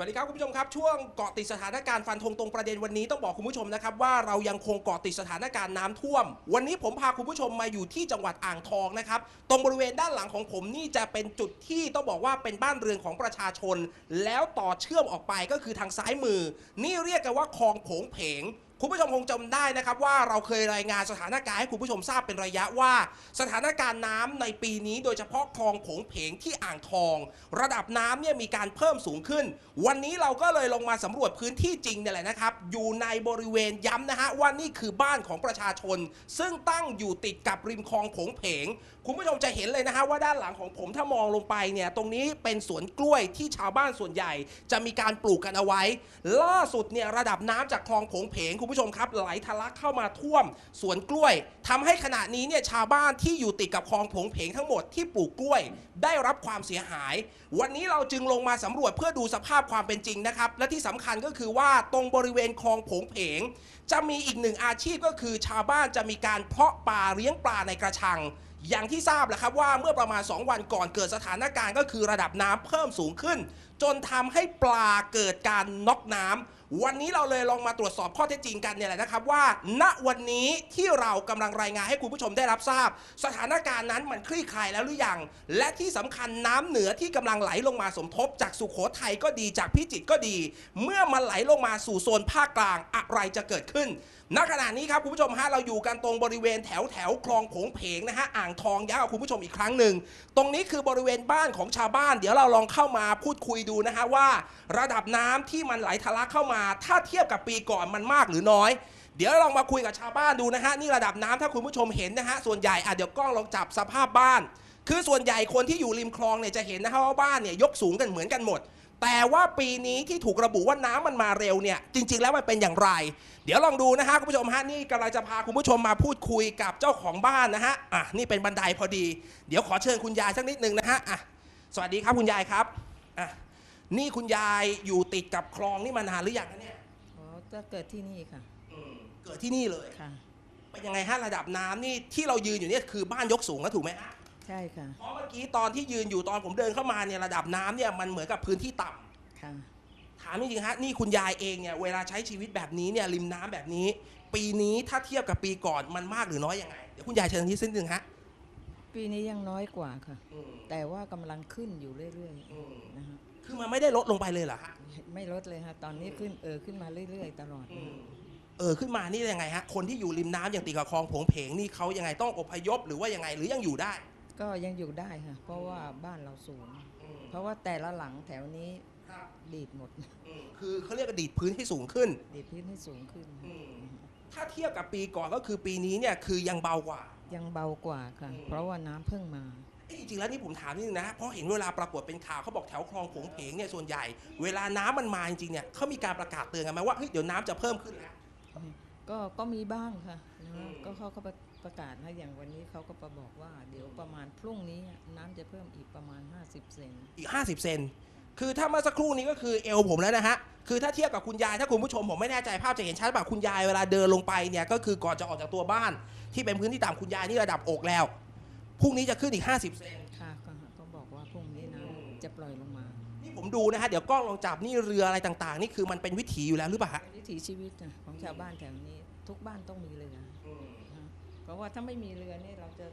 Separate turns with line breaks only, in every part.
วัสดีครับคุณผู้ชมครับ ช่วงเกาะติดสถานการณ์ฟันธงตรงประเด็นวันนี้ต้องบอกคุณผู้ชมนะครับว่าเรายังคงเกาะติดสถานการณ์น้ำท่วม วันนี้ผมพาคุณผู้ชมมาอยู่ที่จังหวัดอ่างทองนะครับตรงบริเวณด้านหลังของผมนี่จะเป็นจุดที่ต้องบอกว่าเป็นบ้านเรือนของประชาชน แล้วต่อเชื่อมออกไปก็คือทางซ้ายมือ นี่เรียกกันว่าคลองโผงเพง คุณผู้ชมคงจำได้นะครับว่าเราเคยรายงานสถานการณ์ให้คุณผู้ชมทราบเป็นระยะว่า สถานการณ์น้ำในปีนี้โดยเฉพาะคลองโผงเพงที่อ่างทอง ระดับน้ำเนี่ยมีการเพิ่มสูงขึ้น วันนี้เราก็เลยลงมาสำรวจพื้นที่จริงเนี่ยแหละนะครับ อยู่ในบริเวณย้ำนะฮะว่านี่คือบ้านของประชาชน ซึ่งตั้งอยู่ติดกับริมคลองโผงเพง คุณผู้ชมจะเห็นเลยนะฮะว่าด้านหลังของผมถ้ามองลงไปเนี่ยตรงนี้เป็นสวนกล้วยที่ชาวบ้านส่วนใหญ่ จะมีการปลูกกันเอาไว้ ล่าสุดเนี่ยระดับน้ำจากคลองโผงเพงคุณผู้ชมครับไหลทะลักเข้ามาท่วมสวนกล้วยทำให้ขณะนี้เนี่ยชาวบ้านที่อยู่ติดกับคลองผงเพงทั้งหมดที่ปลูกกล้วย ได้รับความเสียหาย วันนี้เราจึงลงมาสำรวจเพื่อดูสภาพความเป็นจริงนะครับ และที่สำคัญก็คือว่าตรงบริเวณคลองผงเพงจะมีอีกหนึ่งอาชีพก็คือ ชาวบ้านจะมีการเพาะปลาเลี้ยงปลาในกระชังอย่างที่ทราบแหละครับว่าเมื่อประมาณ 2 วันก่อนเกิดสถานการณ์ก็คือระดับน้ำเพิ่มสูงขึ้น จนทำให้ปลาเกิดการน็อกน้ำ วันนี้เราเลยลองมาตรวจสอบข้อเท็จจริงกันเนี่ยแหละนะครับว่า ณวันนี้ที่เรากำลังรายงานให้คุณผู้ชมได้รับทราบ สถานการณ์นั้นมันคลี่คลายแล้วหรือยัง และที่สำคัญน้ำเหนือที่กำลังไหลลงมาสมทบ จากสุโขทัยก็ดีจากพิจิตรก็ดี เมื่อมันไหลลงมาสู่โซนภาคกลางอะไรจะเกิดขึ้นณขณะนี้ครับคุณผู้ชมฮะเราอยู่กันตรงบริเวณแถวแถวคลองผงเพงนะฮะอ่างทองย้ำกับคุณผู้ชมอีกครั้งหนึ่งตรงนี้คือบริเวณบ้านของชาวบ้าน เดี๋ยวเราลองเข้ามาพูดคุยดูนะฮะว่า ระดับน้ำที่มันไหลทะลักเข้ามาถ้าเทียบกับปีก่อนมันมากหรือน้อย เดี๋ยวลองมาคุยกับชาวบ้านดูนะฮะนี่ระดับน้ำถ้าคุณผู้ชมเห็นนะฮะส่วนใหญ่อะเดี๋ยวกล้องลองจับสภาพบ้าน คือส่วนใหญ่คนที่อยู่ริมคลองเนี่ยจะเห็นนะฮะว่าบ้านเนี่ยยกสูงกันเหมือนกันหมด แต่ว่าปีนี้ที่ถูกระบุว่าน้ำมันมาเร็วเนี่ยจริง ๆ แล้วมันเป็นอย่างไร เดี๋ยวลองดูนะฮะคุณผู้ชมฮะนี่กำลังจะพาคุณผู้ชมมาพูดคุยกับเจ้าของบ้านนะฮะอะนี่เป็นบันไดพอดี เดี๋ยวขอเชิญคุณยายสักนิดหนึ่งนะฮะอะสวัสดีครับคุณยายครับอะ นี่คุณยายอยู่ติดกับคลองนี่มานานหรือยังคะเนี่ย
อ๋อจะเกิดที่นี่ค่ะ
อืมเกิดที่นี่เลย
ค่ะ
เป็นยังไงฮะระดับน้ำนี่ที่เรายืนอยู่เนี่ยคือบ้านยกสูงแล้วถูกไหมฮะ
ใช่ค่ะ
เพราะเมื่อกี้ตอนที่ยืนอยู่ตอนผมเดินเข้ามาเนี่ยระดับน้ำเนี่ยมันเหมือนกับพื้นที่ต่ำ
ค่ะ
ถามจริงๆฮะนี่คุณยายเองเนี่ยเวลาใช้ชีวิตแบบนี้เนี่ยริมน้ำแบบนี้ ปีนี้ถ้าเทียบกับปีก่อนมันมากหรือน้อยยังไงเดี๋ยวคุณยายเชิญที่สิ้นหนึ่งฮะ
ปีนี้ยังน้อยกว่าค่ะ
อืม
แต่ว่ากำลังขึ้นอยู่เรื่อย
อืม
ๆนะฮะ
คือมันไม่ได้ลดลงไปเลยเหรอฮะ
ไม่ลดเลยค่ะ ตอนนี้ขึ้นเออขึ้นมาเรื่อย ๆ ตลอด
เออขึ้นมานี่ยังไงฮะคนที่อยู่ริมน้ำอย่างติดกับคลองโผงเพงนี่เขายังไงต้องอพยพหรือว่ายังไงหรือยังอยู่ได้
ก็ยังอยู่ได้ค่ะ เพราะว่าบ้านเราสูง เพราะว่าแต่ละหลังแถวนี้
ครับ
ดีดหมด
อืมคือเขาเรียกว่าดีดพื้นให้สูงขึ้น
ดีดพื้นให้สูงขึ้น
อืมถ้าเทียบกับปีก่อนก็คือปีนี้เนี่ยคือยังเบากว่า
ยังเบากว่าค่ะ
อืม
เพราะว่าน้ำเพิ่งมา
เอ้ยจริงๆแล้วนี่ผมถามนิดนึงนะ เพราะเห็นเวลาปรากฏเป็นข่าวเขาบอกแถวคลองโผงเพงเนี่ยส่วนใหญ่ เวลาน้ำมันมาจริงๆเนี่ยเขามีการประกาศเตือนกันไหมว่าเฮ้ยเดี๋ยวน้ำจะเพิ่มขึ้นแล้ว
ก็ก็มีบ้างค่ะนะ
อืม
ก็เขาก็ประประกาศให้อย่างวันนี้เขาก็ประบอกว่า เดี๋ยวประมาณพรุ่งนี้น้ำจะเพิ่มอีกประมาณ 50 เซน
อีก 50 เซน คือถ้าเมื่อสักครู่นี้ก็คือเอวผมแล้วนะฮะคือถ้าเทียบกับคุณยายถ้าคุณผู้ชมผมไม่แน่ใจภาพจะเห็นชัดแบบคุณยายเวลาเดินลงไปเนี่ยก็คือก่อนจะออกจากตัวบ้าน ที่เป็นพื้นที่ต่ำคุณยายนี่ระดับอกแล้วพรุ่งนี้จะขึ้นอีก 50เซน
ค่ะก็ก็บอกว่าพรุ่งนี้น้ำจะปล่อยลงมา
นี่ผมดูนะฮะเดี๋ยวกล้องลองจับนี่เรืออะไรต่างๆ นี่คือมันเป็นวิถีอยู่แล้วหรือเปล่าฮะ
วิถีชีวิตนะของชาวบ้านแถวนี้ ทุกบ้านต้องมีเรือนะเพราะว่าถ้าไม่มีเรือนี่เราจะ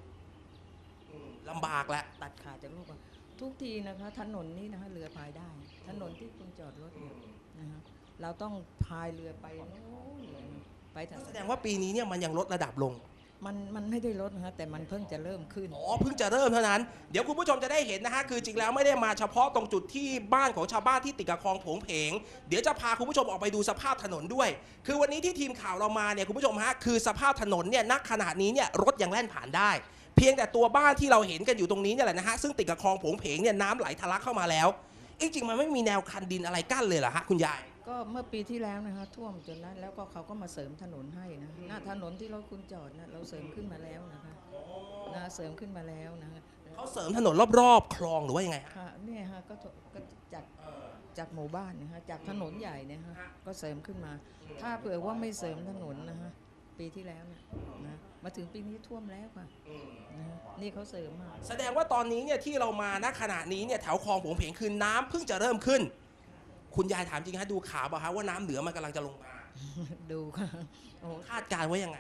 ลำบากแหละ
ตัดขาดจากลูกอะ ทุกทีนะคะถนนนี้นะคะเรือพายได้ ถนนที่คุณจอดรถอยู่นะคะเราต้องพายเรือไปโน่นเลยนะไปทาง
แสดงว่าปีนี้เนี่ยมันยังลดระดับลง
มันมันไม่ได้ลดนะคะแต่มันเพิ่งจะเริ่มขึ้น
อ๋อเพิ่งจะเริ่มเท่านั้น เดี๋ยวคุณผู้ชมจะได้เห็นนะฮะคือจริงแล้วไม่ได้มาเฉพาะตรงจุดที่บ้านของชาวบ้านที่ติดกับคลองโผงเพง เดี๋ยวจะพาคุณผู้ชมออกไปดูสภาพถนนด้วย คือวันนี้ที่ทีมข่าวเรามาเนี่ยคุณผู้ชมฮะคือสภาพถนนเนี่ยณขณะนี้เนี่ยรถยังแล่นผ่านได้ เพียงแต่ตัวบ้านที่เราเห็นกันอยู่ตรงนี้เนี่ยแหละนะฮะซึ่งติดกับคลองโผงเพงเนี่ยน้ำไหลทะลักเข้ามาแล้วเอ๊ะจริงมันไม่มีแนวคันดินอะไรกั้นเลยเหรอฮะคุณยาย
ก็เมื่อปีที่แล้วนะคะท่วมจนนั้นแล้วก็เขาก็มาเสริมถนนให้นะหน้าถนนที่รถคุณจอดนะเราเสริมขึ้นมาแล้วนะคะนะเสริมขึ้นมาแล้วนะคะ
เขาเสริมถนนรอบๆ คลองหรือว่ายังไงฮะ
ค่ะเนี่ยฮะก็ถก็จากจากหมู่บ้านนะฮะจากถนนใหญ่เนี่ยฮะก็เสริมขึ้นมา ถ้าเผื่อว่าไม่เสริมถนนนะฮะ ปีที่แล้วเนี่ยนะมาถึงปีนี้ท่วมแล้วค่ะนะฮะนี่เขาเสริมมา
แสดงว่าตอนนี้เนี่ยที่เรามาณขณะนี้เนี่ยแถวคลองโผงเพงคือน้ำเพิ่งจะเริ่มขึ้น คุณยายถามจริงฮะดูข่าวป่ะฮะว่าน้ำเหนือมันกำลังจะลงมา
ดูค่ะโอ้
คาดการณ์ไว้ยังไง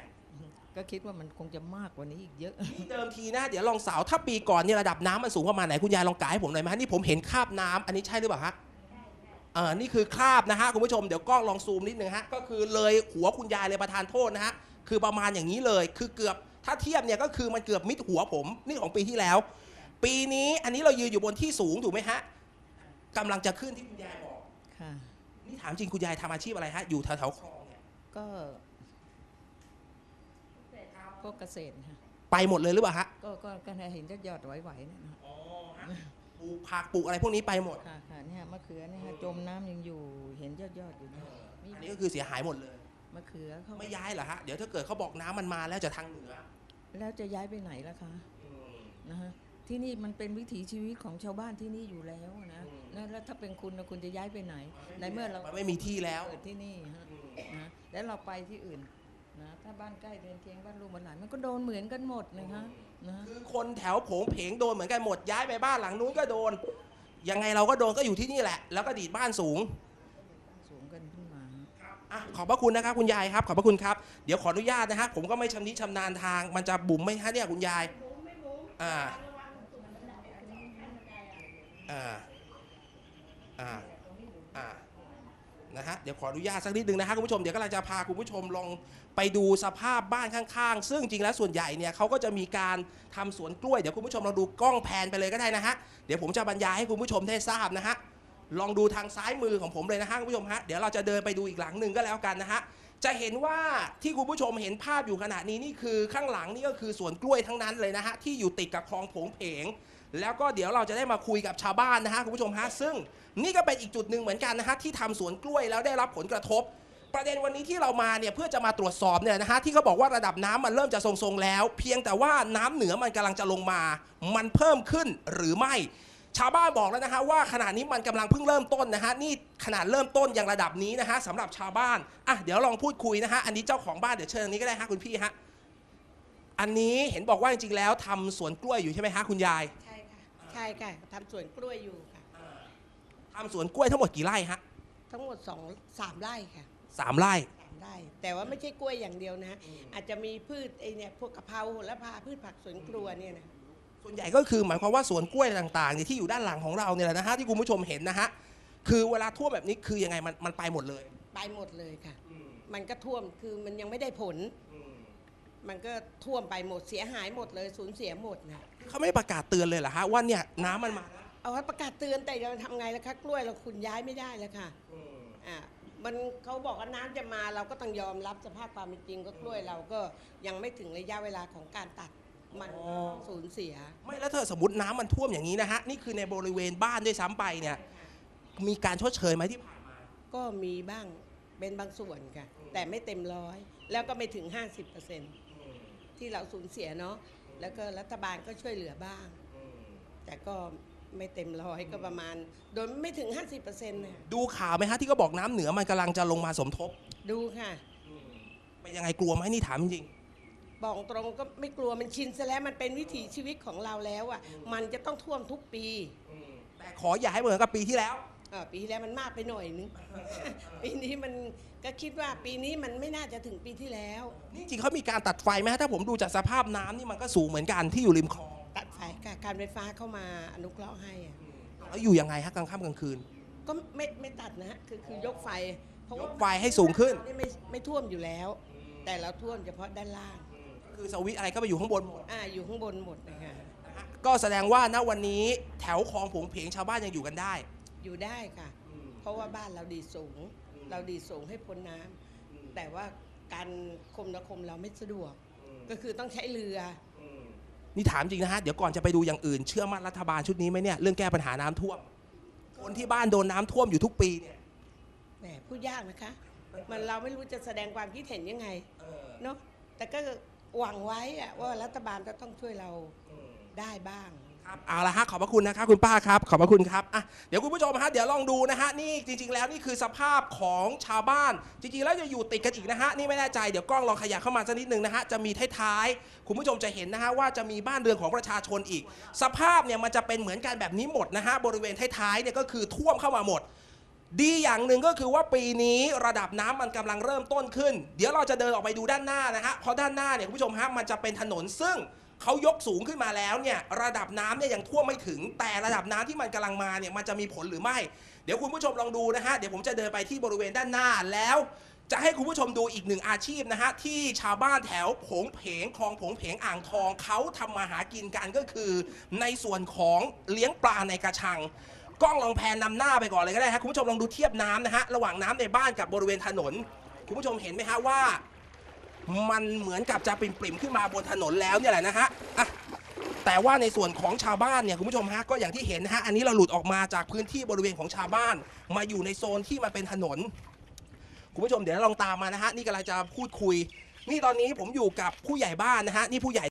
ก็คิดว่ามันคงจะมากกว่านี้อีกเยอะ
นี่เดิมทีนะเดี๋ยวลองสาวถ้าปีก่อนเนี่ยระดับน้ำมันสูงประมาณไหนคุณยายลองกายให้ผมหน่อยไหมฮะนี่ผมเห็นคราบน้ำอันนี้ใช่หรือเปล่าฮะเออนี่คือคราบนะฮะคุณผู้ชมเดี๋ยวกล้องลองซูมนิดนึงฮะก็คือเลยหัวคุณยายเลยประทานโทษนะฮะคือประมาณอย่างนี้เลย คือเกือบถ้าเทียบเนี่ยก็คือมันเกือบมิดหัวผมนี่ของปีที่แล้ว ปีนี้อันนี้เรายืนอยู่บนที่สูงถูกไหมฮะกำลังจะขึ้นที่คุณยายบอก
ค่ะ
นี่ถามจริงคุณยายทำอาชีพอะไรฮะอยู่แถวๆคลองเนี่ย
ก็พวกเกษตรค่ะ
ไปหมดเลยหรือเปล่าฮะ
ก็ก็ก็เห็นยอดยอดๆไหวๆเนยนะ
อ๋อฮะ ปลูกผักปลูกอะไรพวกนี้ไปหมด
ค่ะค่ะเนี่ยมะเขือเนี่ยค่ะจมน้ำยังอยู่เห็นยอดยอดๆอยู่เนี่ยมี
อันนี้ก็คือเสียหายหมดเลย
มะเขือเขา
ไม่ย้ายเหรอฮะ เดี๋ยวถ้าเกิดเขาบอกน้ำมันมาแล้วจะทางเหนือ
แล้วจะย้ายไปไหนล่ะคะนะฮะที่นี่มันเป็นวิถีชีวิตของชาวบ้านที่นี่อยู่แล้วนะ
อืม
นะแล้วถ้าเป็นคุณนะคุณจะย้ายไปไหน ในเมื่อเรา
มันไม่มีที่แล้ว
เกิดที่นี่ฮะนะแล้วเราไปที่อื่น นะถ้าบ้านใกล้เรือนเคียงบ้านลูกบ้านหลานมันก็โดนเหมือนกันหมดนะฮะนะฮะ
คือคนแถวโผงเพงโดนเหมือนกันหมดย้ายไปบ้านหลังนู้นก็โดน ยังไงเราก็โดนก็อยู่ที่นี่แหละ แล้วก็ดีดบ้านสูง
สูงกันขึ้นมาฮะ
อะขอบพระคุณนะครับคุณยายครับ ขอบพระคุณครับเดี๋ยวขออนุญาตนะฮะผมก็ไม่ชำนิชำนาญทางมันจะบุ๋มไหมฮะเนี่ยคุณยายอ่าอ่าอ่าอ่า นะฮะเดี๋ยวขออนุญาตสักนิดนึงนะฮะคุณผู้ชมเดี๋ยวกำลังจะพาคุณผู้ชมลองไปดูสภาพบ้านข้างๆ ซึ่งจริงแล้วส่วนใหญ่เนี่ยเขาก็จะมีการทำสวนกล้วยเดี๋ยวคุณผู้ชมลองดูกล้องแพนไปเลยก็ได้นะฮะเดี๋ยวผมจะบรรยายให้คุณผู้ชมได้ทราบนะฮะลองดูทางซ้ายมือของผมเลยนะฮะคุณผู้ชมฮะเดี๋ยวเราจะเดินไปดูอีกหลังหนึ่งก็แล้วกันนะฮะจะเห็นว่าที่คุณผู้ชมเห็นภาพอยู่ขณะนี้นี่คือข้างหลังนี่ก็คือสวนกล้วยทั้งนั้นเลยนะฮะที่อยู่ติดกับคลองผงเพง แล้วก็เดี๋ยวเราจะได้มาคุยกับชาวบ้านนะฮะคุณผู้ชมฮะซึ่งนี่ก็เป็นอีกจุดหนึ่งเหมือนกันนะฮะที่ทำสวนกล้วยแล้วได้รับผลกระทบ ประเด็นวันนี้ที่เรามาเนี่ยเพื่อจะมาตรวจสอบเนี่ยนะฮะที่เขาบอกว่าระดับน้ำมันเริ่มจะทรงๆแล้ว เพียงแต่ว่าน้ำเหนือมันกำลังจะลงมา มันเพิ่มขึ้นหรือไม่ชาวบ้านบอกแล้วนะฮะว่าขณะนี้มันกำลังเพิ่งเริ่มต้นนะฮะนี่ขนาดเริ่มต้นอย่างระดับนี้นะฮะสำหรับชาวบ้านอะเดี๋ยวลองพูดคุยนะฮะอันนี้เจ้าของบ้านเดี๋ยวเชิญอันนี้ก็ได้ฮะคุณพี่ฮะอันนี้เห็นบอกว่าจริงๆแล้วทำสวนกล้วยอยู่ใช่ไหมฮะคุณยาย
ใช่ ช่ค่ะทำสวนกล้วยอยู่ค่ะ
ทำสวนกล้วยทั้งหมดกี่ไร่ฮะ
ทั้งหมดสองสามไร่ค่ะ
สามไร่
สามไร่ แต่ว่าไม่ใช่กล้วยอย่างเดียวนะอาจจะมีพืชไอเนี่ยพวกกะเพราโหระพาพืชผักสวนครัวเนี่ยนะ
ส่วนใหญ่ก็คือหมายความว่าสวนกล้วยต่างๆเนี่ยที่อยู่ด้านหลังของเราเนี่ยแหละนะฮะที่คุณผู้ชมเห็นนะฮะคือเวลาท่วมแบบนี้คือยังไงมันมันไปหมดเลย
ไปหมดเลยค่ะ มันก็ท่วมคือมันยังไม่ได้ผล มันก็ท่วมไปหมดเสียหายหมดเลยสูญเสียหมดนะ
เขาไม่ประกาศเตือนเลยเหรอฮะว่าเนี่ยน้ำมันมาแล้ว
เอาไว้ประกาศเตือนแต่เราทำไงล่ะคะกล้วยเราคุณย้ายไม่ได้แล้วค่ะอ่ามันเขาบอกว่าน้ำจะมาเราก็ต้องยอมรับสภาพความเป็นจริงก็กล้วยเราก็ยังไม่ถึงระยะเวลาของการตัดมันสูญเสีย
ไม่แล้วเธอสมมติน้ำมันท่วมอย่างนี้นะฮะนี่คือในบริเวณบ้านด้วยซ้ำไปเนี่ยมีการชดเชยไหมที่ผ่านมา
ก็มีบ้างเป็นบางส่วนค่ะ แต่ไม่เต็มร้อย แล้วก็ไม่ถึง 50% ที่เราสูญเสียเนาะแล้วก็รัฐบาลก็ช่วยเหลือบ้างแต่ก็ไม่เต็มร้อยก็ประมาณ โดยไม่ถึง 50%นะ
ดูข่าวไหมฮะที่เขาบอกน้ำเหนือมันกำลังจะลงมาสมทบ
ดูค่ะ
เป็นยังไงกลัวไหมนี่ถามจริง
บอกตรงก็ไม่กลัวมันชินซะแล้วมันเป็นวิถีชีวิตของเราแล้วอะมันจะต้องท่วมทุกปี
แต่ขออย่าให้เหมือนกับปีที่แล้ว
เออปีที่แล้วมันมากไปหน่อยนึง ปีนี้มัน ก็คิดว่าปีนี้มันไม่น่าจะถึงปีที่แล้ว
นี่จริงเขามีการตัดไฟไหมฮะถ้าผมดูจากสภาพน้ำนี่มันก็สูงเหมือนกันที่อยู่ริมคลอง
ตัดไฟค่ะการไฟฟ้าเข้ามาอนุเคราะห์ให้อะ
แล้วอยู่ยังไงฮะกลางค่ำกลางคืน
ก็ไม่ไม่ตัดนะฮะคือคือยกไฟเพราะ
ย
ว่าก
ไฟให้สูงขึ้น
นี่ไม่ไม่ท่วมอยู่แล้ว แต่เราท่วมเฉพาะด้านล่าง
คือสวิตช์อะไรก็ไปอยู่ข้างบนหมด
อ่าอยู่ข้างบนหมดนะคะ
นะฮะก็แสดงว่าณวันนี้แถวคลองผงเพงชาวบ้านยังอยู่กันได้
อยู่ได้ค่ะ เพราะว่าบ้านเราดีดสูง เราดีดสูงให้พ้นน้ำแต่ว่าการคมนาคมเราไม่สะดวกก็คือต้องใช้เรือ
นี่ถามจริงนะฮะ เดี๋ยวก่อนจะไปดูอย่างอื่น เชื่อมั่นรัฐบาลชุดนี้ไหมเนี่ย เรื่องแก้ปัญหาน้ำท่วม คนที่บ้านโดนน้ำท่วมอยู่ทุกปีเนี่ย
แหมพูดยากนะคะ มันเราไม่รู้จะแสดงความคิดเห็นยังไงเนาะแต่ก็หวังไว้อะว่ารัฐบาลจะต้องช่วยเราได้บ้าง
ครับเอาละฮะขอบพระคุณนะครับคุณป้าครับ ขอบพระคุณครับอะเดี๋ยวคุณผู้ชมฮะเดี๋ยวลองดูนะฮะนี่จริง ๆ แล้วนี่คือสภาพของชาวบ้าน จริงๆแล้วจะอยู่ติดกันอีกนะฮะนี่ไม่แน่ใจเดี๋ยวกล้องลองขยับเข้ามาสักนิดหนึ่งนะฮะจะมีท้ายๆคุณผู้ชมจะเห็นนะฮะว่าจะมีบ้านเรือนของประชาชนอีก สภาพเนี่ยมันจะเป็นเหมือนกันแบบนี้หมดนะฮะบริเวณท้ายๆเนี่ยก็คือท่วมเข้ามาหมดดีอย่างหนึ่งก็คือว่าปีนี้ระดับน้ำมันกำลังเริ่มต้นขึ้น เดี๋ยวเราจะเดินออกไปดูด้านหน้านะฮะเพราะด้านหน้าเนี่ยคุณผู้ชมฮะมันจะเป็นถนนซึ่ง เขายกสูงขึ้นมาแล้วเนี่ยระดับน้ำเนี่ยยังท่วมไม่ถึง แต่ระดับน้ำที่มันกำลังมาเนี่ยมันจะมีผลหรือไม่ เดี๋ยวคุณผู้ชมลองดูนะฮะเดี๋ยวผมจะเดินไปที่บริเวณด้านหน้าแล้ว จะให้คุณผู้ชมดูอีกหนึ่งอาชีพนะฮะที่ชาวบ้านแถวผงเพงคลองผงเพงอ่างทองเขาทำมาหากินกันก็คือ ในส่วนของเลี้ยงปลาในกระชังกล้องลองแพนนำหน้าไปก่อนเลยก็ได้ฮะคุณผู้ชมลองดูเทียบน้ำนะฮะระหว่างน้ำในบ้านกับบริเวณถนน คุณผู้ชมเห็นไหมฮะว่า มันเหมือนกับจะปริ่มๆขึ้นมาบนถนนแล้วเนี่ยแหละนะฮะอะแต่ว่าในส่วนของชาวบ้านเนี่ยคุณผู้ชมฮะก็อย่างที่เห็นนะฮะอันนี้เราหลุดออกมาจากพื้นที่บริเวณของชาวบ้าน มาอยู่ในโซนที่มันเป็นถนน คุณผู้ชมเดี๋ยวลองตามมานะฮะนี่กำลังจะพูดคุย นี่ตอนนี้ผมอยู่กับผู้ใหญ่บ้านนะฮะนี่ผู้ใหญ่